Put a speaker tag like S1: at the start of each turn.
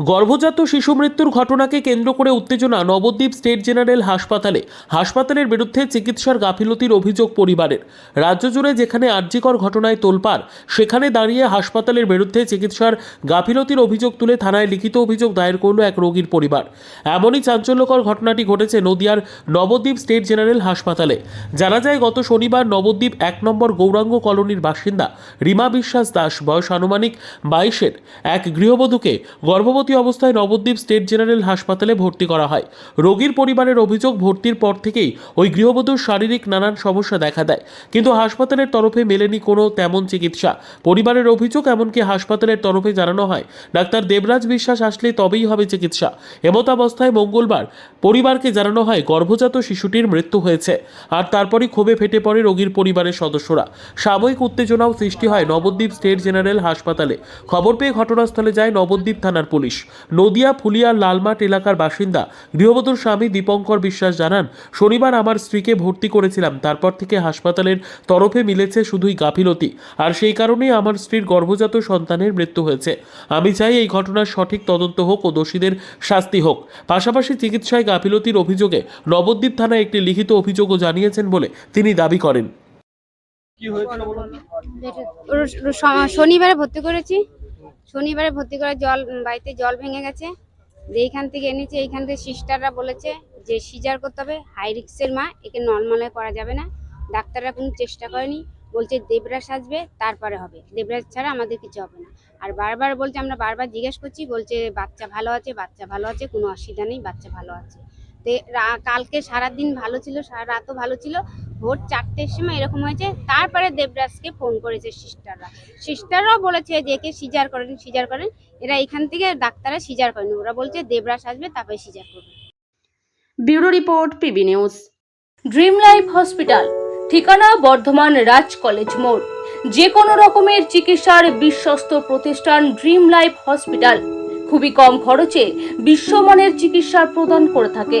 S1: গর্ভজাত শিশু মৃত্যুর ঘটনাকে কেন্দ্র করে উত্তেজনা নবদ্বীপ স্টেট জেনারেল হাসপাতালে। হাসপাতালের বিরুদ্ধে চিকিৎসার গাফিলতির অভিযোগ পরিবারের। রাজ্য জুড়ে যেখানে আর্যিকর ঘটনায় তোলপাড়, সেখানে দাঁড়িয়ে হাসপাতালের বিরুদ্ধে চিকিৎসার গাফিলতির অভিযোগ তুলে থানায় লিখিত অভিযোগ দায়ের করল এক রোগীর পরিবার। এমনই চাঞ্চল্যকর ঘটনাটি ঘটেছে নদিয়ার নবদ্বীপ স্টেট জেনারেল হাসপাতালে। জানা যায়, গত শনিবার নবদ্বীপ এক নম্বর গৌরাঙ্গ কলোনির বাসিন্দা রিমা বিশ্বাস দাস, বয়স আনুমানিক বাইশের, এক গৃহবধূকে গর্ভবতী অবস্থায় নবদ্বীপ স্টেট জেনারেল হাসপাতালে ভর্তি করা হয়। রোগীর পরিবারের অভিযোগ, ভর্তির পর থেকেই ওই গৃহবধূর শারীরিক নানান সমস্যা দেখা দেয়। কিন্তু হাসপাতালের তরফে মেলেনি কোনো তেমন চিকিৎসা। পরিবারের অভিযোগ, এমনকি হাসপাতালের তরফে জানানো হয়, ডাক্তার দেবরাজ বিশ্বাস আসলে তবেই হবে চিকিৎসা। এমতাবস্থায় মঙ্গলবার পরিবারকে জানানো হয়, গর্ভজাত শিশুটির মৃত্যু হয়েছে। আর তারপরই ক্ষোভে ফেটে পড়ে রোগীর পরিবারের সদস্যরা। সাময়িক উত্তেজনাও সৃষ্টি হয় নবদ্বীপ স্টেট জেনারেল হাসপাতালে। খবর পেয়ে ঘটনাস্থলে যায় নবদ্বীপ থানার পুলিশ। নদিয়া ফুলিয়া লালমাট এলাকার বাসিন্দা গৃহবধূর স্বামী দীপঙ্কর বিশ্বাস জানান শনিবার আমার স্ত্রীকে ভর্তি করেছিলাম তারপর থেকে হাসপাতালের তরফে মিলেছে শুধুই গাফিলতি আর সেই কারণেই আমার স্ত্রীর গর্ভজাত সন্তানের মৃত্যু হয়েছে। আমি চাই এই ঘটনার সঠিক তদন্ত হোক ও দোষীদের শাস্তি হোক। পাশাপাশি চিকিৎসায় গাফিলতির অভিযোগে নবদ্বীপ থানায় একটি লিখিত অভিযোগও জানিয়েছেন বলে তিনি দাবি করেন।
S2: শনিবারে ভর্তি করেছি। শনিবারে ভর্তি করে জল বাড়িতে জল ভেঙে গেছে। এইখান থেকে এনেছে, এইখান থেকে সিস্টাররা বলেছে যে সিজার করতে হবে, হাই রিক্সের মা, একে নর্মালে করা যাবে না। ডাক্তাররা কোনো চেষ্টা করেনি, বলছে দেবরাজ সাজবে তারপরে হবে। দেবরাজ ছাড়া আমাদের কিছু হবে না। আর বারবার বলছে, আমরা বারবার জিজ্ঞেস করছি, বলছে বাচ্চা ভালো আছে, বাচ্চা ভালো আছে, কোনো অসুবিধা নেই, বাচ্চা ভালো আছে। কালকে সারাদিন ভালো ছিল, সারা রাতও ভালো ছিল ভোর চারটের সময় এরকম হয়েছে। তারপরে দেবরাজকে ফোন করেছে সিস্টাররা সিস্টাররাও বলেছে যে, একে সিজার করেন সিজার করেন। এরা এখান থেকে ডাক্তাররা সিজার করেন। ওরা বলছে, দেবরাজ আসবে, তারপরে সিজার করবে।
S3: Bureau report, PB news. Dream life hospital, ঠিকানা বর্ধমান রাজ কলেজ মোড়। যে কোনো রকমের চিকিৎসার বিশ্বস্ত প্রতিষ্ঠান ড্রিম লাইফ হসপিটাল। খুবই কম খরচে বিশ্বমানের চিকিৎসা প্রদান করে থাকে।